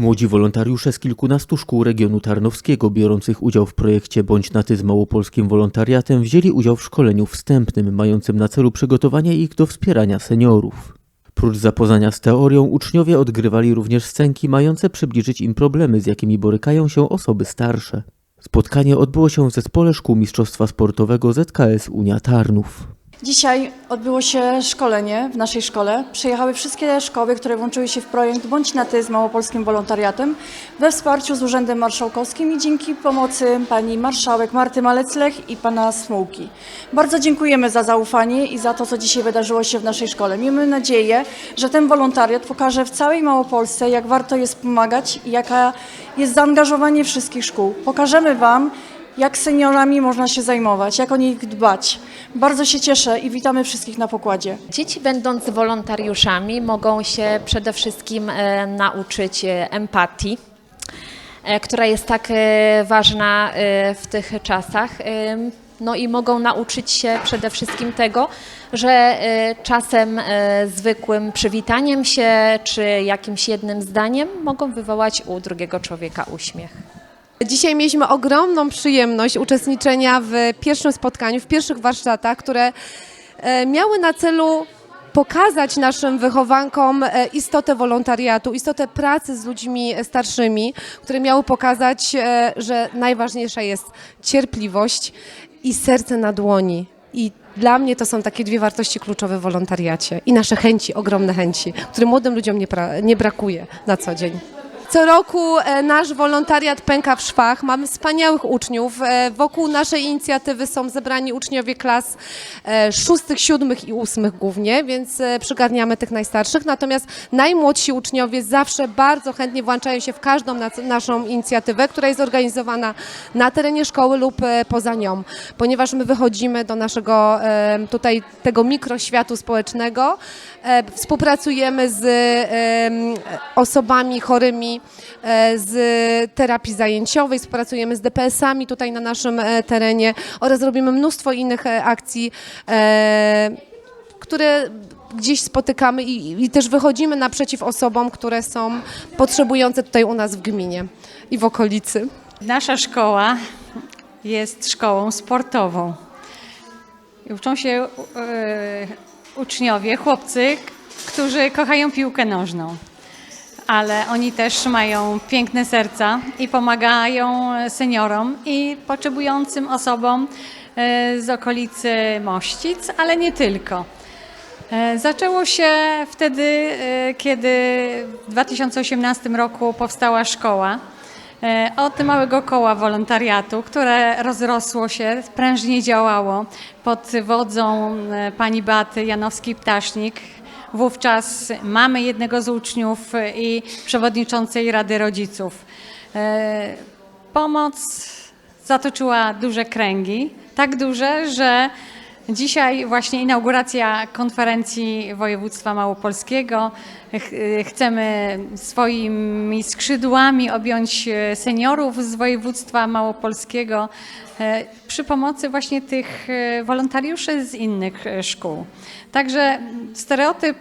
Młodzi wolontariusze z kilkunastu szkół regionu tarnowskiego biorących udział w projekcie Bądź na ty z małopolskim wolontariatem wzięli udział w szkoleniu wstępnym mającym na celu przygotowanie ich do wspierania seniorów. Prócz zapoznania z teorią uczniowie odgrywali również scenki mające przybliżyć im problemy, z jakimi borykają się osoby starsze. Spotkanie odbyło się w zespole szkół mistrzostwa sportowego ZKS Unia Tarnów. Dzisiaj odbyło się szkolenie w naszej szkole. Przyjechały wszystkie szkoły, które włączyły się w projekt Bądź na Ty z Małopolskim Wolontariatem we wsparciu z Urzędem Marszałkowskim i dzięki pomocy pani marszałek Marty Maleclech i pana Smułki. Bardzo dziękujemy za zaufanie i za to, co dzisiaj wydarzyło się w naszej szkole. Miejmy nadzieję, że ten wolontariat pokaże w całej Małopolsce, jak warto jest pomagać i jaka jest zaangażowanie wszystkich szkół. Pokażemy Wam, jak seniorami można się zajmować, jak o nich dbać. Bardzo się cieszę i witamy wszystkich na pokładzie. Dzieci będąc wolontariuszami mogą się przede wszystkim e, nauczyć e, empatii, e, która jest tak ważna w tych czasach. No i mogą nauczyć się przede wszystkim tego, że czasem zwykłym przywitaniem się czy jakimś jednym zdaniem mogą wywołać u drugiego człowieka uśmiech. Dzisiaj mieliśmy ogromną przyjemność uczestniczenia w pierwszym spotkaniu, w pierwszych warsztatach, które e, miały na celu pokazać naszym wychowankom e, istotę wolontariatu, istotę pracy z ludźmi starszymi, które miały pokazać, e, że najważniejsza jest cierpliwość i serce na dłoni. I dla mnie to są takie dwie wartości kluczowe w wolontariacie i nasze chęci, ogromne chęci, które młodym ludziom nie, nie brakuje na co dzień. Co roku e, nasz wolontariat pęka w szwach. Mamy wspaniałych uczniów. E, Wokół naszej inicjatywy są zebrani uczniowie klas e, szóstych, siódmych i ósmych głównie, więc przygarniamy tych najstarszych. Natomiast najmłodsi uczniowie zawsze bardzo chętnie włączają się w każdą naszą inicjatywę, która jest organizowana na terenie szkoły lub poza nią, ponieważ my wychodzimy do naszego tutaj tego mikroświatu społecznego, współpracujemy z osobami chorymi e, z terapii zajęciowej, współpracujemy z DPS-ami tutaj na naszym e, terenie oraz robimy mnóstwo innych e, akcji, które gdzieś spotykamy i, i też wychodzimy naprzeciw osobom, które są potrzebujące tutaj u nas w gminie i w okolicy. Nasza szkoła jest szkołą sportową. Uczą się uczniowie, chłopcy, którzy kochają piłkę nożną. Ale oni też mają piękne serca i pomagają seniorom i potrzebującym osobom e, z okolicy Mościc, ale nie tylko. E, Zaczęło się wtedy, e, kiedy w 2018 roku powstała szkoła. Od małego koła wolontariatu, które rozrosło się, prężnie działało pod wodzą pani Baty Janowskiej-Ptasznik. Wówczas mamy jednego z uczniów i przewodniczącej Rady Rodziców. E, Pomoc zatoczyła duże kręgi, tak duże, że Dzisiaj właśnie inauguracja konferencji województwa małopolskiego. Ch- Chcemy swoimi skrzydłami objąć e, seniorów z województwa małopolskiego e, przy pomocy właśnie tych e, wolontariuszy z innych szkół. Także stereotyp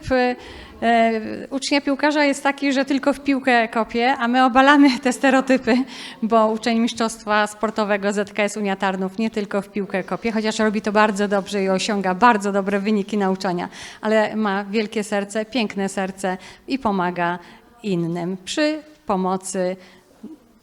ucznia piłkarza jest taki, że tylko w piłkę kopie, a my obalamy te stereotypy, bo uczeń mistrzostwa sportowego ZKS Unia Tarnów nie tylko w piłkę kopie, chociaż robi to bardzo dobrze i osiąga bardzo dobre wyniki nauczania, ale ma wielkie serce, piękne serce i pomaga innym przy pomocy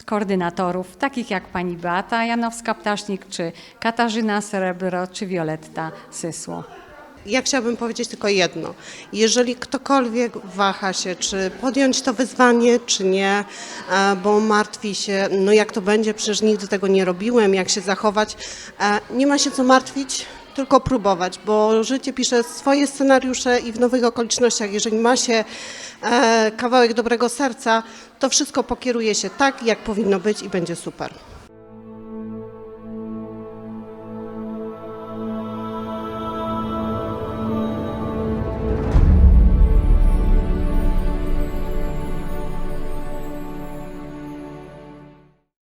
koordynatorów, takich jak pani Beata Janowska-Ptasznik, czy Katarzyna Srebro, czy Wioletta Sysło. Ja chciałabym powiedzieć tylko jedno. Jeżeli ktokolwiek waha się, czy podjąć to wyzwanie, czy nie, e, bo martwi się, no jak to będzie, przecież nigdy tego nie robiłem, jak się zachować, e, nie ma się co martwić, tylko próbować, bo życie pisze swoje scenariusze i w nowych okolicznościach, jeżeli ma się e, kawałek dobrego serca, to wszystko pokieruje się tak, jak powinno być i będzie super.